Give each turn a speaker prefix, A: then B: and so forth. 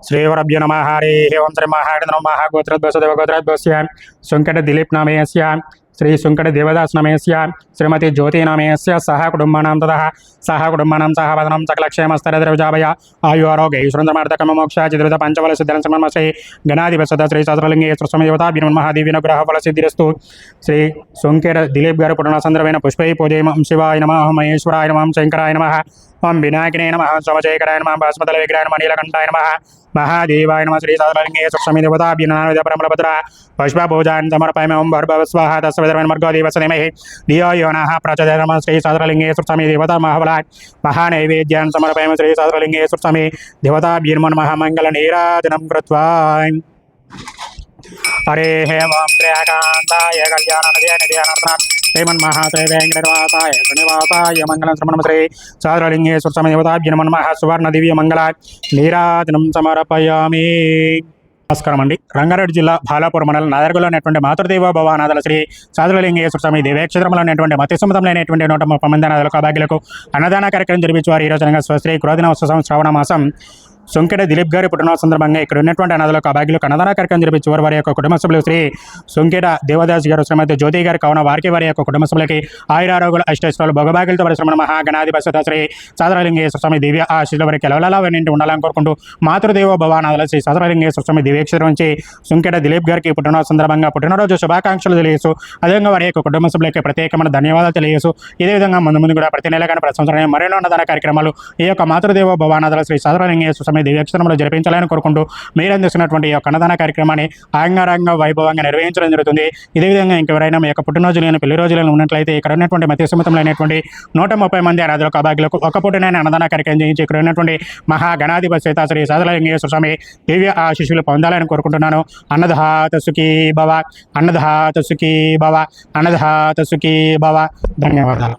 A: श्रीवरभ्य नम हरे ओं श्री महाड नम गोत्र गोत्रद्वस्य सुंकट दिलीप नामयस्य श्री सुंकट देवदास नमयस्य श्रीमती ज्योति नामयस्य सह कुटुंबानां ततः सह कुटुंबानां सह वदनं सकलक्षेमस्तरद्रवजाभय मोक्ष चित्रत पञ्चफलसिद्धिरसमश्री गणाधिपसद श्री सहस्रलिङ्गे फल सिद्धिस्तु श्री सुंकेट दिलीप गार पुराण संदर्भेण पुष्पै पूजय शिवाय नम महेश्वराय नम शंकराय नम ओम विनायकने नम सोमचेखराय नम भास्मतल विग्रहाय नम नीलकंठाय नम, महादेवाय नम श्री साधुलिंगे समी देवताभ्य परमभद्रा पुष्पपूजान समर्पयामि ओम भर्भव स्वाहा तस्वधर्मन् मर्गो देवस्य धीमहि धियो श्री साधुलिंगे समी देवता महाबलाय महानैवेद्यान् समर्पयामि श्री साधुलिंगे समी देवताभ्य नमः महामङ्गलनीराजनं हरे हे ओम त्रयाकान्ताय कल्याणनिधे निधे హే ఓం శ్రీనివాసాయ మంగళం శ్రమణం శ్రీ సాదరలింగే సుసమదేవతాభ్య నమః సువర్ణ దివ్య మంగళ నీరాజనం సమర్పయామి నమస్కారం అండి రంగారెడ్డి జిల్లా బాలాపూర్ మండలం నాదర్గులో అనేటువంటి మాతృదేవ భవానాథల శ్రీ సాధులింగేశ్వర స్వామి దేవేక్షేత్రంలో అనేటువంటి మత్స్యసముద్రంలో అనేటువంటి నూట ముప్పై మంది అనాథులకు అభాగ్యులకు అన్నదాన కార్యక్రమం జరిపించేవారు. ఈ రోజు శ్రీ క్రోధిన ఉత్సవం శ్రావణ మాసం. సొంకెడ దిలీప్ గారి పుట్టినరోజు సందర్భంగా ఇక్కడ ఉన్నటువంటి అనాథులకు అభాగ్యులకు అన్నదాన కార్యక్రమం జరిపించి వారి యొక్క కుటుంబ సభ్యులు శ్రీ సొంకెడ దేవదాస్ గారు శ్రీమతి జ్యోతి గారు కావున వారికి వారి యొక్క కుటుంబ సభ్యులకి ఆయురారోగుల అష్టేశ్వరాలు భోగభాగ్యులతో పరిశ్రమ మహాగణాధిపత శ్రీ సాదరలింగేశ్వర స్వామి దివ్య ఆశీస్సుల వారికి ఎలవలలా వెన్నింటి ఉండాలని కోరుకుంటూ మాతృదేవ భవానాథుల శ్రీ సాదరలింగేశ్వర స్వామి దివ్యేశ్వరం నుంచి సుంకెడ దిలీప్ గారికి పుట్టినరోజు సందర్భంగా పుట్టినరోజు శుభాకాంక్షలు తెలియజేస్తూ అదేవిధంగా వారి యొక్క కుటుంబ సభ్యులకి ప్రత్యేకమైన ధన్యవాదాలు తెలియజేస్తూ ఇదే విధంగా ముందు ముందు కూడా ప్రతి నెల కానీ ప్రతి సంవత్సరం మరెన్నో అన్నదాన కార్యక్రమాలు ఈ యొక్క మాతృదేవ భవానాథుల శ్రీ సాదరలింగేశ్వర స్వామి దివ్యక్షరంలో జరిపించాలని కోరుకుంటూ మీరు అందిస్తున్నటువంటి ఈ యొక్క అన్నదాన కార్యక్రమాన్ని అంగరంగ వైభవంగా నిర్వహించడం జరుగుతుంది. ఇదే విధంగా ఇంకెవరైనా మీ యొక్క పుట్టినరోజు లేని పెళ్ళి రోజులను ఉన్నట్లయితే ఇక్కడ ఉన్నటువంటి మధ్య సుమితమైనటువంటి నూట ముప్పై మంది అనాథులకు అభాగ్యులకు ఒక పుట్టినైన అన్నదాన కార్యక్రమం చేయించి ఇక్కడ ఉన్నటువంటి మహా గణాధిపతి సీత శ్రీ సాదరలింగేశ్వర స్వామి దివ్య ఆశిష్యులు పొందాలని కోరుకుంటున్నాను. అన్నదాత సుఖీ భవ అన్నదాత సుఖీ భవ అన్నదాత సుఖీ భవ. ధన్యవాదాలు.